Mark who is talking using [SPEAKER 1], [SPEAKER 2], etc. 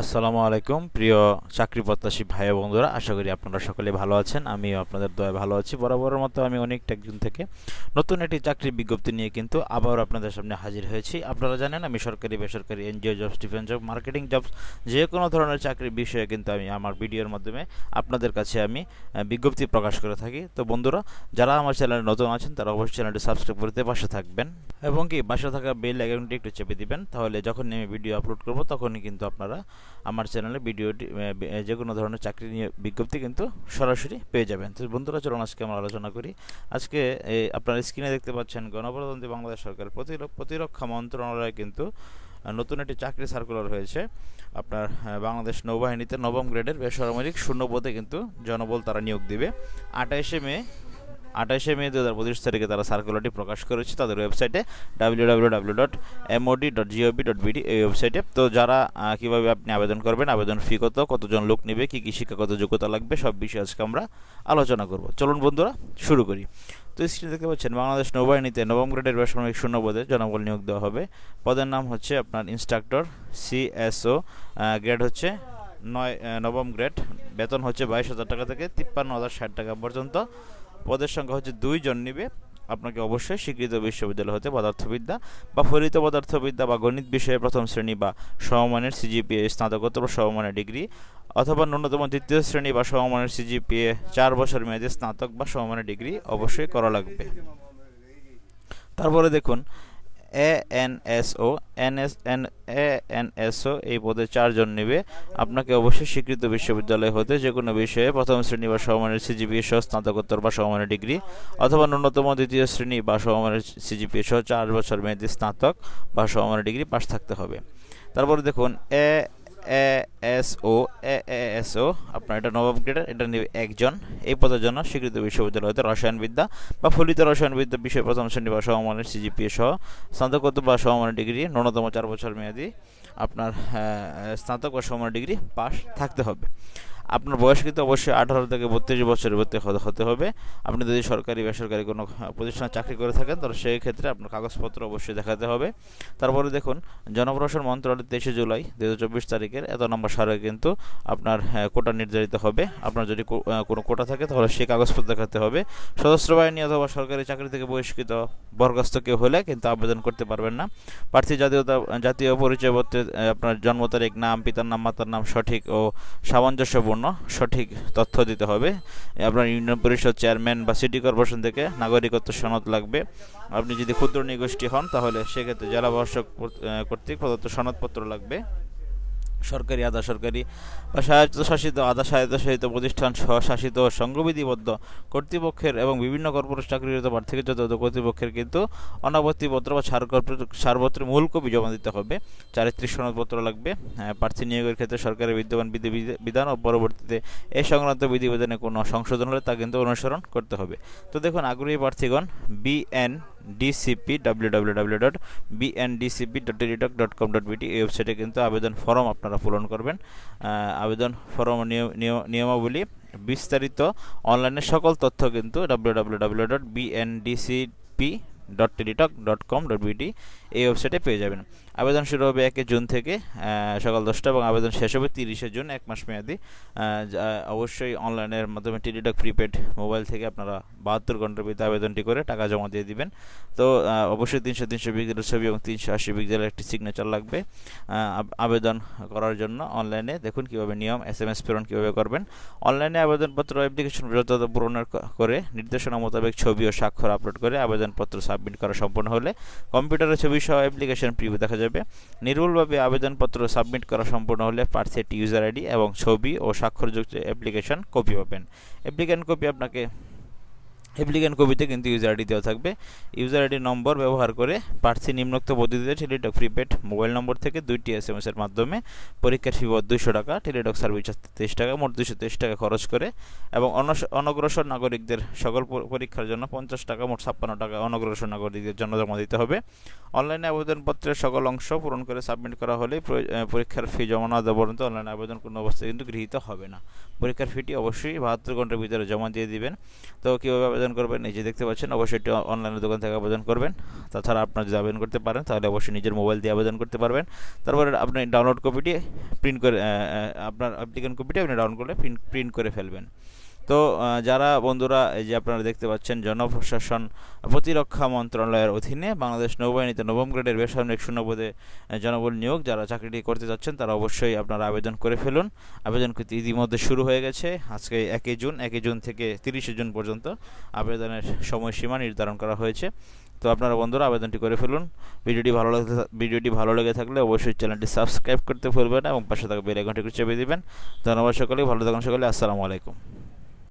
[SPEAKER 1] আসসালামু আলাইকুম, প্রিয় চাকরি প্রত্যাশী ভাই বন্ধুরা। আশা করি আপনারা সকলে ভালো আছেন, আমিও আপনাদের দয়া ভালো আছি। বরাবরের মতো আমি অনেকটা একজন থেকে নতুন একটি চাকরির বিজ্ঞপ্তি নিয়ে কিন্তু আবার আপনাদের সামনে হাজির হয়েছি। আপনারা জানেন, আমি সরকারি, বেসরকারি, NGO jobs, defence job, marketing jobs, যে কোনো ধরনের চাকরির বিষয়ে কিন্তু আমি আমার ভিডিওর মাধ্যমে আপনাদের কাছে আমি বিজ্ঞপ্তি প্রকাশ করে থাকি। তো বন্ধুরা, যারা আমার চ্যানেলে নতুন আছেন, তারা অবশ্যই চ্যানেলটি সাবস্ক্রাইব করতে পাশে থাকবেন এবং কি বাসা থাকা বেল আইকনটি একটু চেপে দিবেন, তাহলে যখন আমি ভিডিও আপলোড করব, তখনই কিন্তু আপনারা আমার চ্যানেলে ভিডিওটি যে কোনো ধরনের চাকরি নিয়ে বিজ্ঞপ্তি কিন্তু সরাসরি পেয়ে যাবেন। তো বন্ধুরা, চলুন আজকে আমরা আলোচনা করি। আজকে আপনার স্ক্রিনে দেখতে পাচ্ছেন গণপ্রজাতন্ত্রী বাংলাদেশ সরকার প্রতিরক্ষা মন্ত্রণালয় কিন্তু নতুন একটি চাকরি সার্কুলার হয়েছে। আপনার বাংলাদেশ নৌবাহিনীতে নবম গ্রেডের বেসামরিক শূন্য পদে কিন্তু জনবল তারা নিয়োগ দিবে। আঠাইশে মে আঠাশে মে দু হাজার পঁচিশ তারিখে তারা সার্কুলারটি প্রকাশ করেছে। তাদের ওয়েবসাইটে W W W dot MOD dot GOV dot BD এই ওয়েবসাইটে তো যারা কীভাবে আপনি আবেদন করবেন, আবেদন ফি কত, কতজন লোক নেবে, কী কী শিক্ষাগত যোগ্যতা লাগবে, সব বিষয়ে আজকে আমরা আলোচনা করব। চলুন বন্ধুরা, শুরু করি। তো স্ক্রিনে দেখতে পাচ্ছেন, বাংলাদেশ নৌবাহিনীতে নবম গ্রেডের বেসামরিক শূন্য পদে জনবল নিয়োগ দেওয়া হবে। পদের নাম হচ্ছে আপনার ইনস্ট্রাক্টর সিএসও গ্রেড হচ্ছে নয় নবম গ্রেড বেতন হচ্ছে বাইশ হাজার টাকা থেকে তিপ্পান্ন হাজার ষাট টাকা পর্যন্ত। পদের সংখ্যা হচ্ছে দুইজন নিবে। আপনাকে অবশ্যই স্বীকৃত বিশ্ববিদ্যালয় হতে পদার্থবিদ্যা বা ফলিত পদার্থবিদ্যা বা গণিত বিষয়ে প্রথম শ্রেণি বা সমমানের সিজিপিএ স্নাতকোত্তর সমমানের ডিগ্রি অথবা ন্যূনতম দ্বিতীয় শ্রেণি বা সমমানের সিজিপিএ চার বছর মেয়াদে স্নাতক বা সমমানের ডিগ্রি অবশ্যই করা লাগবে। তারপরে দেখুন A N S O, N S, N, A N S O এই পদে চারজন নেবে। আপনাকে অবশ্যই স্বীকৃত বিশ্ববিদ্যালয় হতে যে কোনো বিষয়ে প্রথম শ্রেণি বা সমমানের সিজিপি সহ স্নাতকোত্তর বা সমমানের ডিগ্রি অথবা ন্যূনতম দ্বিতীয় শ্রেণি বা সমমানের সিজিপি সহ চার বছর মেয়াদী স্নাতক বা সমমানের ডিগ্রি পাশ থাকতে হবে। তারপরে দেখুন, এ এএসও ও এ এস ও আপনার এটা নবম গ্রেডের এটা নেবে একজন। এই পদের জন্য স্বীকৃত বিশ্ববিদ্যালয় হতে রসায়নবিদ্যা বা ফলিত রসায়নবিদ্যা বিষয়ে প্রথম শ্রেণি বা সমমানের সিজিপিএ সহ স্নাতকোত্তর বা সমমানের ডিগ্রি ন্যূনতম চার বছর মেয়াদি আপনার স্নাতক বা সমমানের ডিগ্রি পাস থাকতে হবে। আপনার বয়স কিন্তু অবশ্যই আঠারো থেকে বত্রিশ বছরের মধ্যে হতে হবে। আপনি যদি সরকারি, বেসরকারি কোনো প্রতিষ্ঠানে চাকরি করে থাকেন, তাহলে সেই ক্ষেত্রে আপনার কাগজপত্র অবশ্যই দেখাতে হবে। তারপরে দেখুন, জনপ্রশাসন মন্ত্রণালয় তেইশে জুলাই দু হাজার চব্বিশ তারিখের এত নম্বর সারে কিন্তু আপনার কোটা নির্ধারিত হবে। আপনার যদি কোনো কোটা থাকে, তাহলে সেই কাগজপত্র দেখাতে হবে। সশস্ত্র বাহিনী অথবা সরকারি চাকরি থেকে বহিষ্কৃত বরখাস্ত কেউ হলে কিন্তু আবেদন করতে পারবেন না। প্রার্থী জাতীয়তা জাতীয় পরিচয়পত্রে আপনার জন্ম তারিখ, নাম, পিতার নাম, মাতার নাম সঠিক ও সামঞ্জস্যপূর্ণ সম্পূর্ণ সঠিক তথ্য দিতে হবে। আপনার ইউনিয়ন পরিষদ চেয়ারম্যান বা সিটি কর্পোরেশন থেকে নাগরিকত্ব সনদ লাগবে। আপনি যদি ক্ষুদ্র নিগোষ্ঠী হন, তাহলে সেক্ষেত্রে জেলা প্রশাসক কর্তৃক প্রদত্ত সনদপত্র লাগবে। সরকারি আধা সরকারি বা স্বায়ত্তশাসিত আধা স্বায়ত্তশাসিত প্রতিষ্ঠান স্বশাসিত সংঘবিধিবদ্ধ কর্তৃপক্ষের এবং বিভিন্ন কর্পোরেট চাকরিরত প্রার্থীকে যত কর্তৃপক্ষের কিন্তু অনাবর্তিপত্র বা ছাড়পত্রের মূল কপি জমা দিতে হবে। চারিত্রিক সনদপত্র লাগবে। প্রার্থী নিয়োগের ক্ষেত্রে সরকারের বিদ্যমান বিধি বিধান ও পরবর্তীতে এই সংক্রান্ত বিধিবিধানে কোনো সংশোধন হলে তা কিন্তু অনুসরণ করতে হবে। তো দেখুন, আগ্রহী প্রার্থীগণ, BN DCP dot dot com dot এই ওয়েবসাইটে কিন্তু আবেদন ফর্ম আপনারা পূরণ করবেন। আবেদন ফর্ম নিয়মাবলী বিস্তারিত অনলাইনে সকল তথ্য কিন্তু W W W dot BNDCP dot Teletalk dot com dot BT এই ওয়েবসাইটে পেয়ে যাবেন। আবেদন শুরু হবে একে জুন থেকে সকাল দশটা এবং আবেদন শেষ হবে তিরিশে জুন, এক মাস মেয়াদি। অবশ্যই অনলাইনের মাধ্যমে টেলিটক প্রিপেড মোবাইল থেকে আপনারা বাহাত্তর ঘণ্টার ভিতরে আবেদনটি করে টাকা জমা দিয়ে দিবেন। তো অবশ্যই তিনশো তিনশো বিগজেলের ছবি এবং তিনশো আশি বিগজেলের একটি সিগনেচার লাগবে। আবেদন করার জন্য অনলাইনে দেখুন কীভাবে নিয়ম এস এম এস প্রেরণ কীভাবে করবেন। অনলাইনে আবেদনপত্র অ্যাপ্লিকেশন যথাযথ পূরণের করে নির্দেশনা মোতাবেক ছবি ও স্বাক্ষর আপলোড করে আবেদনপত্র সাবমিট করা সম্পন্ন হলে কম্পিউটারের ছবি সহ অ্যাপ্লিকেশন প্রিভিউ দেখা যাবে। নির্ভুলভাবে আবেদনপত্র সাবমিট করা সম্পন্ন হলে প্রার্থী ইউজার আইডি এবং ছবি ও স্বাক্ষরযুক্ত অ্যাপ্লিকেশন কপি পাবেন। অ্যাপ্লিকেশন কপি আপনাকে অ্যাপ্লিকেন্ট কপিতে কিন্তু ইউজার আইডি দেওয়া থাকবে। ইউজার আইডি নম্বর ব্যবহার করে প্রার্থী নিম্নোক্ত পদ্ধতিতে টেলিটক প্রিপেড মোবাইল নম্বর থেকে দুইটি এস এম এর মাধ্যমে পরীক্ষার ফি দুইশো টাকা টেলিটক সার্ভিস তেইশ টাকা, মোট দুইশো তেইশ টাকা খরচ করে এবং অনগ্রসর নাগরিকদের সকল পরীক্ষার জন্য পঞ্চাশ টাকা, মোট ছাপ্পান্ন টাকা অনগ্রসর নাগরিকদের জন্য জমা দিতে হবে। অনলাইনে আবেদনপত্রের সকল অংশ পূরণ করে সাবমিট করা হলে পরীক্ষার ফি জমা না দেওয়া পর্যন্ত অনলাইনে আবেদন কোনো অবস্থায় কিন্তু গৃহীত হবে না। পরীক্ষার ফিটি অবশ্যই বাহাত্তর ঘণ্টার ভিতরে জমা দিয়ে দিবেন। তো কীভাবে আবেদন করবেন নিজে দেখতে পাচ্ছেন, অবশ্যই এটি অনলাইনের দোকান থেকে আবেদন করবেন। তাছাড়া আপনার যদি আবেদন করতে পারেন, তাহলে অবশ্যই নিজের মোবাইল দিয়ে আবেদন করতে পারবেন। তারপরে আপনি ডাউনলোড কপিটি প্রিন্ট করে আপনার অ্যাপ্লিকেন্ট কপিটি আপনি ডাউনলোড করে প্রিন্ট প্রিন্ট করে ফেলবেন। তো যারা বন্ধুরা এই যে আপনারা দেখতে পাচ্ছেন জনপ্রশাসন প্রতিরক্ষা মন্ত্রণালয়ের অধীনে বাংলাদেশ নৌবাহিনীতে নবম গ্রেডের বেসামরিক শূন্যপদে জনবল নিয়োগ, যারা চাকরিটি করতে যাচ্ছেন তারা অবশ্যই আপনারা আবেদন করে ফেলুন। আবেদন করতে ইতিমধ্যে শুরু হয়ে গেছে। আজকে একই জুন একই জুন থেকে তিরিশে জুন পর্যন্ত আবেদনের সময়সীমা নির্ধারণ করা হয়েছে। তো আপনারা বন্ধুরা আবেদনটি করে ফেলুন। ভিডিওটি ভালো লাগে ভিডিওটি ভালো লেগে থাকলে অবশ্যই চ্যানেলটি সাবস্ক্রাইব করতে ভুলবেন এবং পাশে থাকা বেল আইকনটি চেপে দিবেন। ধন্যবাদ সকলে ভালো থাকুন সকলে, আসসালামু আলাইকুম।